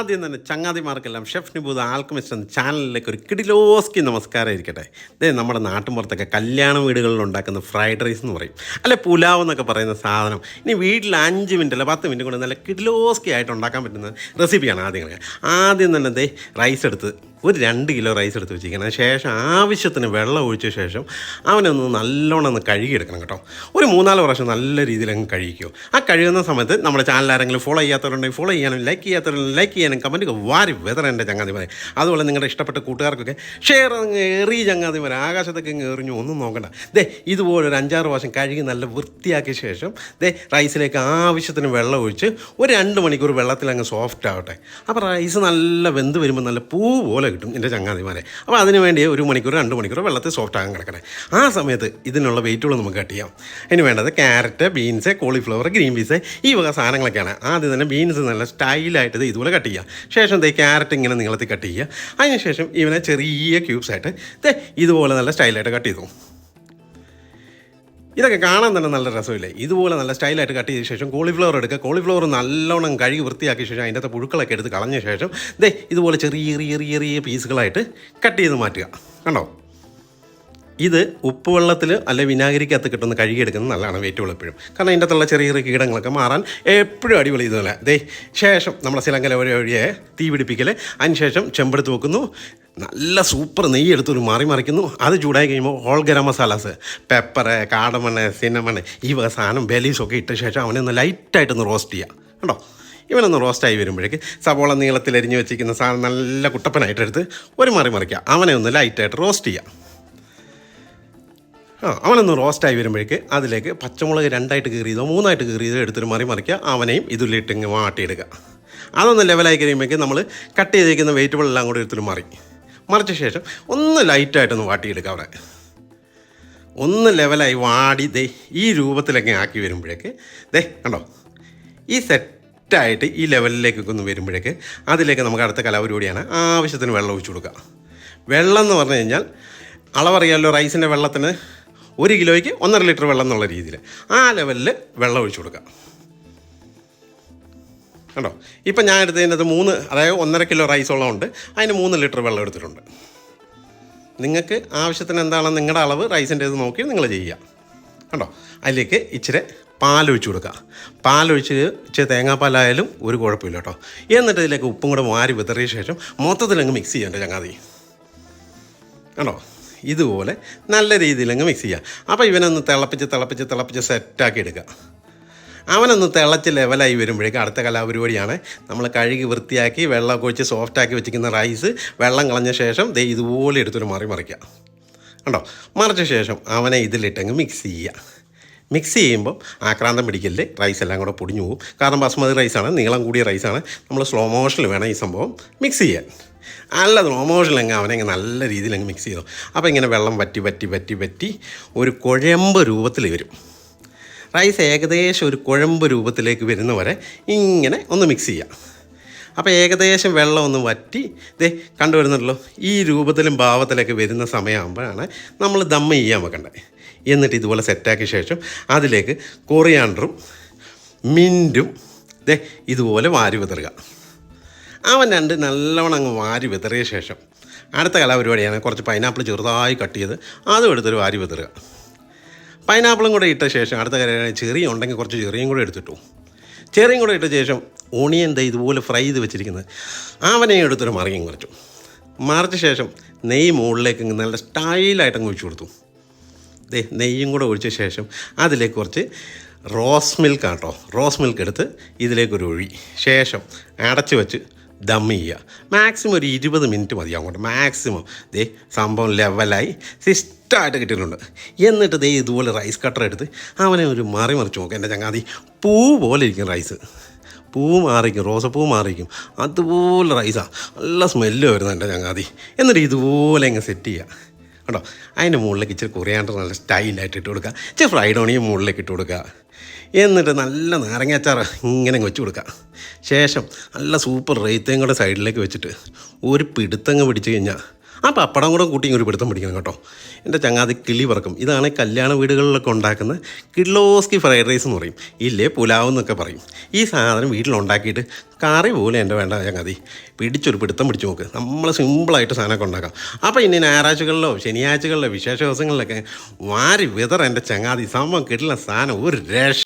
ആദ്യം തന്നെ ചങ്ങാതിമാർക്കെല്ലാം chef നിബൂദ് alchemist എന്ന ചാനലിലേക്ക് ഒരു കിടിലോസ്കി നമസ്കാരം ഇരിക്കട്ടെ. ഇതേ നമ്മുടെ നാട്ടിൻപുറത്തൊക്കെ കല്യാണ വീടുകളിൽ ഉണ്ടാക്കുന്ന ഫ്രൈഡ് റൈസ് എന്ന് പറയും. അല്ലെ പുലാവ് എന്നൊക്കെ പറയുന്ന സാധനം. ഇനി വീട്ടിൽ അഞ്ച് മിനിറ്റ് അല്ല പത്ത് മിനിറ്റ് കൊണ്ട് നല്ല കിടിലോസ്കി ആയിട്ട് ഉണ്ടാക്കാൻ പറ്റുന്ന റെസിപ്പിയാണ് ആദ്യം ആദ്യം തന്നെ ദേ റൈസ് എടുത്ത് ഒരു രണ്ട് കിലോ റൈസ് എടുത്ത് വെച്ചിരിക്കണം. ശേഷം ആവശ്യത്തിന് വെള്ളം ഒഴിച്ച ശേഷം അവനൊന്ന് നല്ലോണം ഒന്ന് കഴുകിയെടുക്കണം കേട്ടോ. ഒരു മൂന്നാൽ പ്രാവശ്യം നല്ല രീതിയിൽ അങ്ങ് കഴുകിക്കോ. ആ കഴുകുന്ന സമയത്ത് നമ്മുടെ ചാനൽ ആരെങ്കിലും ഫോളോ ചെയ്യാത്തവരുണ്ടെങ്കിൽ ഫോളോ ചെയ്യാനും ലൈക്ക് ചെയ്യാത്തവരുണ്ടെങ്കിൽ ലൈക്ക് ചെയ്യാനും കമന്റ് വാരി വെതറ എന്റെ ചങ്ങാതിമാരെ അതുപോലെ നിങ്ങളുടെ ഇഷ്ടപ്പെട്ട കൂട്ടുകാർക്കൊക്കെ ഷെയർ അങ്ങ് എറി ചങ്ങാതിമാരെ ആകാശത്തൊക്കെ അങ്ങ് എറിഞ്ഞു. ഒന്നും നോക്കണ്ട. ദേ ഇതുപോലെ ഒരു അഞ്ചാറ് പ്രാവശ്യം കഴുകി നല്ല വൃത്തിയാക്കിയ ശേഷം ദേ റൈസിലേക്ക് ആവശ്യത്തിന് വെള്ളം ഒഴിച്ച് ഒരു രണ്ട് മണിക്കൂർ വെള്ളത്തിൽ അങ്ങ് സോഫ്റ്റ് ആവട്ടെ. അപ്പോൾ റൈസ് നല്ല വെന്ത് വരുമ്പോൾ നല്ല പൂ പോലെ കിട്ടും എന്റെ ചങ്ങാതിമാരെ. അപ്പോൾ അതിന് വേണ്ടി ഒരു മണിക്കൂർ രണ്ട് മണിക്കൂർ വെള്ളത്തിൽ സോഫ്റ്റ് ആകാൻ കിടക്കണേ. ആ സമയത്ത് ഇതിനുള്ള വെയിറ്റുകൾ നമുക്ക് കട്ട് ചെയ്യാം. ഇനി വേണ്ടത് carrot beans cauliflower green peas ഈ വക സാധനങ്ങളൊക്കെയാണ്. ആദ്യം തന്നെ ബീൻസ് നല്ല സ്റ്റൈലായിട്ട് ഇത് ഇതുപോലെ കട്ട് ചെയ്യുക ശേഷം ദേ ക്യാരറ്റ് ഇങ്ങനെ നീളത്തിൽ കട്ട് ചെയ്യുക. അതിനുശേഷം ഇവനെ ചെറിയ ക്യൂബ്സായിട്ട് ദേ ഇതുപോലെ നല്ല സ്റ്റൈലായിട്ട് കട്ട് ചെയ്തു. ഇതൊക്കെ കാണാൻ തന്നെ നല്ല രസമില്ലേ? ഇതുപോലെ നല്ല സ്റ്റൈലായിട്ട് കട്ട് ചെയ്ത ശേഷം കോളിഫ്ലവർ എടുക്കുക. കോളിഫ്ലവർ നല്ലോണം കഴുകി വൃത്തിയാക്കിയ ശേഷം അതിന്റെ അകത്ത് പുഴുക്കളൊക്കെ എടുത്ത് കളഞ്ഞ ശേഷം ദേ ഇതുപോലെ ചെറിയ ചെറിയ ചെറിയ ചെറിയ പീസുകളായിട്ട് കട്ട് ചെയ്ത് മാറ്റുക. കണ്ടോ? ഇത് ഉപ്പ് വെള്ളത്തിൽ അല്ലെ വിനാഗിരിക്കകത്ത് കിട്ടുന്ന കഴുകിയെടുക്കുന്നത് നല്ലതാണ് വെയിറ്റുകൾ എപ്പോഴും. കാരണം അതിന്റെ അകത്തുള്ള ചെറിയ ചെറിയ കീടങ്ങളൊക്കെ മാറാൻ എപ്പോഴും അടിപൊളി ഇതുപോലെ ദേ ശേഷം നമ്മുടെ സിലങ്കല വഴി വഴിയെ തീ പിടിപ്പിക്കൽ അതിന് ശേഷം ചെമ്പെടുത്ത് വെക്കുന്നു. നല്ല സൂപ്പർ നെയ്യ് എടുത്തൊരു മാറി മറിക്കുന്നു. അത് ചൂടായി കഴിയുമ്പോൾ whole garam masalas pepper cardamom cinnamon ഈ വക സാധനം ബെലീസൊക്കെ ഇട്ട ശേഷം അവനൊന്ന് ലൈറ്റായിട്ടൊന്ന് റോസ്റ്റ് ചെയ്യുക കേട്ടോ ഇവനൊന്ന് റോസ്റ്റായി വരുമ്പോഴേക്ക് സവോള നീളത്തിൽ അരിഞ്ഞ് വെച്ചിരിക്കുന്ന സാധനം നല്ല കുട്ടപ്പനായിട്ടെടുത്ത് ഒരു മറി മറിക്കുക അവനെ ഒന്ന് ലൈറ്റായിട്ട് റോസ്റ്റ് ചെയ്യുക ആ അവനൊന്ന് റോസ്റ്റായി വരുമ്പോഴേക്ക് അതിലേക്ക് പച്ചമുളക് രണ്ടായിട്ട് കീറിയതോ മൂന്നായിട്ട് കീറിയതോ എടുത്തൊരു മറി മറിക്കുക. അവനെയും ഇതിലിട്ട് ഇങ്ങ് വാട്ടിയെടുക്കുക അതൊന്ന് ലെവലായി കഴിയുമ്പോഴേക്ക് നമ്മൾ കട്ട് ചെയ്തിരിക്കുന്ന വെജിറ്റബിൾ എല്ലാം കൂടി എടുത്തൊരു മറി. മറിച്ച ശേഷം ഒന്ന് ലൈറ്റായിട്ടൊന്ന് വാട്ടിയെടുക്കുക അവിടെ. ഒന്ന് ലെവലായി വാടി ദേ ഈ രൂപത്തിലൊക്കെ ആക്കി വരുമ്പോഴേക്ക് ദേ കണ്ടോ? ഈ സെറ്റായിട്ട് ഈ ലെവലിലേക്കൊക്കെ ഒന്ന് വരുമ്പോഴേക്ക് അതിലേക്ക് നമുക്ക് അടുത്ത കലാപരിപാടിയാണ് ആവശ്യത്തിന് വെള്ളം ഒഴിച്ചു കൊടുക്കുക. വെള്ളം എന്ന് പറഞ്ഞു കഴിഞ്ഞാൽ അളവറിയാമല്ലോ റൈസിന്റെ വെള്ളത്തിന്? ഒരു കിലോയ്ക്ക് ഒന്നര ലിറ്റർ വെള്ളം എന്നുള്ള രീതിയിൽ ആ ലെവലിൽ വെള്ളം ഒഴിച്ചു കൊടുക്കുക. കണ്ടോ? ഇപ്പം ഞാൻ എടുത്തതിനകത്ത് മൂന്ന് അതായത് ഒന്നര കിലോ റൈസ് ഉണ്ട് അതിന് മൂന്ന് ലിറ്റർ വെള്ളം എടുത്തിട്ടുണ്ട്. നിങ്ങൾക്ക് ആവശ്യത്തിന് എന്താണെന്ന് നിങ്ങളുടെ അളവ് റൈസിന്റെ ഇത് നോക്കി നിങ്ങൾ ചെയ്യുക. കണ്ടോ? അതിലേക്ക് ഇച്ചിരി പാലൊഴിച്ച് കൊടുക്കുക. പാലൊഴിച്ച് ഇച്ചിരി തേങ്ങാപ്പാലായാലും ഒരു കുഴപ്പമില്ല കേട്ടോ. എന്നിട്ട് ഇതിലേക്ക് ഉപ്പും കൂടെ മാറി വിതറിയ ശേഷം മൊത്തത്തിൽ അങ്ങ് മിക്സ് ചെയ്യേണ്ട ചങ്ങാതി. കണ്ടോ? ഇതുപോലെ നല്ല രീതിയിൽ അങ്ങ് മിക്സ് ചെയ്യുക അപ്പോൾ ഇവനൊന്ന് തിളപ്പിച്ച് തിളപ്പിച്ച് തിളപ്പിച്ച് സെറ്റാക്കി എടുക്കുക. അവനൊന്ന് തിളച്ച് ലെവലായി വരുമ്പോഴേക്കും അടുത്ത കലാപരിപാടിയാണ്. നമ്മൾ കഴുകി വൃത്തിയാക്കി വെള്ളം ഒഴിച്ച് സോഫ്റ്റാക്കി വെച്ചിരിക്കുന്ന റൈസ് വെള്ളം കളഞ്ഞ ശേഷം ദേ ഇതുപോലെ എടുത്തൊരു മറി മറിക്കുക. കണ്ടോ? മറിച്ച ശേഷം അവനെ ഇതിലിട്ടങ്ങ് മിക്സ് ചെയ്യുക. മിക്സ് ചെയ്യുമ്പോൾ ആക്രാന്തം പിടിക്കല്ലേ? റൈസ് എല്ലാം കൂടെ പൊടിഞ്ഞു പോകും കാരണം ബസ്മതി റൈസാണ് നീളം കൂടിയ റൈസാണ് നമ്മൾ സ്ലോ മോഷനിൽ വേണം ഈ സംഭവം മിക്സ് ചെയ്യാൻ. നല്ല സ്ലോ മോഷനിലങ്ങ് അവനെ അങ്ങ് നല്ല രീതിയിൽ അങ്ങ് മിക്സ് ചെയ്തു. അപ്പോൾ ഇങ്ങനെ വെള്ളം വറ്റി വറ്റി വറ്റി വറ്റി ഒരു കുഴമ്പ് രൂപത്തിൽ വരും. റൈസ് ഏകദേശം ഒരു കുഴമ്പ് രൂപത്തിലേക്ക് വരുന്നവരെ ഇങ്ങനെ ഒന്ന് മിക്സ് ചെയ്യാം. അപ്പോൾ ഏകദേശം വെള്ളം ഒന്ന് വറ്റി ദേ കണ്ടുവരുന്നുണ്ടല്ലോ ഈ രൂപത്തിലും ഭാവത്തിലൊക്കെ വരുന്ന സമയമാകുമ്പോഴാണ് നമ്മൾ ദമ്മ് ചെയ്യാൻ വെക്കേണ്ടത് എന്നിട്ട് ഇതുപോലെ സെറ്റാക്കിയ ശേഷം അതിലേക്ക് കൊറിയാണ്ടറും മിന്റും ദേ ഇതുപോലെ വാരി വിതറുക. അവൻ രണ്ട് നല്ലവണ്ണം അങ്ങ് വാരി വിതറിയ ശേഷം അടുത്ത കലാപരിപാടിയാണ് കുറച്ച് പൈനാപ്പിൾ ചെറുതായി കട്ട് ചെയ്ത് അതും എടുത്തൊരു വാരി വിതറുക. പൈനാപ്പിളും കൂടെ ഇട്ട ശേഷം അടുത്ത കാര്യം ചെറിയ ഉണ്ടെങ്കിൽ കുറച്ച് ചെറിയും കൂടെ എടുത്തിട്ടു. ചെറിയും കൂടെ ഇട്ട ശേഷം ഓണിയൻ ദേ ഇതുപോലെ ഫ്രൈ ചെയ്ത് വെച്ചിരിക്കുന്നത് അവനെ എടുത്തൊരു മറിയും കുറച്ചു. മറിച്ച ശേഷം നെയ്യ് മുകളിലേക്ക് നല്ല സ്റ്റൈലായിട്ട് അങ്ങ് ഒഴിച്ചു കൊടുത്തു. ദേ നെയ്യും കൂടെ ഒഴിച്ച ശേഷം അതിലേക്ക് കുറച്ച് റോസ് മിൽക്ക് ആട്ടോ. റോസ് മിൽക്ക് എടുത്ത് ഇതിലേക്കൊരു ഒഴി. ശേഷം അടച്ചു വെച്ച് ദം ചെയ്യുക. മാക്സിമം ഒരു ഇരുപത് മിനിറ്റ് മതി അങ്ങോട്ട്. മാക്സിമം. ദേ സംഭവം ലെവലായി സിസ്റ്റായിട്ട് കിട്ടിയിട്ടുണ്ട്. എന്നിട്ട് ദേ ഇതുപോലെ റൈസ് കട്ടർ എടുത്ത് അവനെ ഒരു മാറി മറിച്ച് നോക്കുക എന്റെ ചങ്ങാതി പൂ പോലെ ഇരിക്കും റൈസ് പൂ മാറിക്കും റോസപ്പൂ മാറിക്കും. അതുപോലെ റൈസാണ് നല്ല സ്മെല്ല് വരുന്നത് എന്റെ ചങ്ങാതി. എന്നിട്ട് ഇതുപോലെ അങ്ങ് സെറ്റ് ചെയ്യുക. കേട്ടോ അതിന്റെ മുകളിലേക്ക് ഇച്ചിരി കൊറിയാണ്ടർ നല്ല സ്റ്റൈലായിട്ട് ഇട്ട് കൊടുക്കുക. ഇച്ചിരി ഫ്രൈഡ് ഓണിയും മുകളിലേക്ക് ഇട്ട് കൊടുക്കുക. എന്നിട്ട് നല്ല നാരങ്ങാച്ചാർ ഇങ്ങനെ വെച്ച് കൊടുക്കുക. ശേഷം നല്ല സൂപ്പർ റേത്തയും കൂടെ സൈഡിലേക്ക് വെച്ചിട്ട് ഒരു പിടുത്തങ്ങ് പിടിച്ച് കഴിഞ്ഞാൽ ആ പപ്പടം കൂടെ കൂട്ടി ഒരു പിടുത്തം പിടിക്കണം കേട്ടോ. എന്റെ ചങ്ങാതി കിളി പറക്കും. ഇതാണ് കല്യാണ വീടുകളിലൊക്കെ ഉണ്ടാക്കുന്ന കിഡ്ലോസ്കി ഫ്രൈഡ് റൈസ് എന്ന് പറയും. ഇല്ലേ പുലാവ് എന്നൊക്കെ പറയും. ഈ സാധനം വീട്ടിലുണ്ടാക്കിയിട്ട് കറി പോലെ എന്റെ വേണ്ട ചങ്ങാതി. പിടിച്ചൊരു പിടുത്തം പിടിച്ച് നോക്ക്. നമ്മൾ സിമ്പിളായിട്ട് സാധനമൊക്കെ ഉണ്ടാക്കാം. അപ്പോൾ ഇനി ഞായറാഴ്ചകളിലോ ശനിയാഴ്ചകളിലോ വിശേഷ ദിവസങ്ങളിലൊക്കെ വാരി വിതറ എന്റെ ചങ്ങാതി. സംഭവം കിട്ടുന്ന സാധനം ഒരു രക്ഷ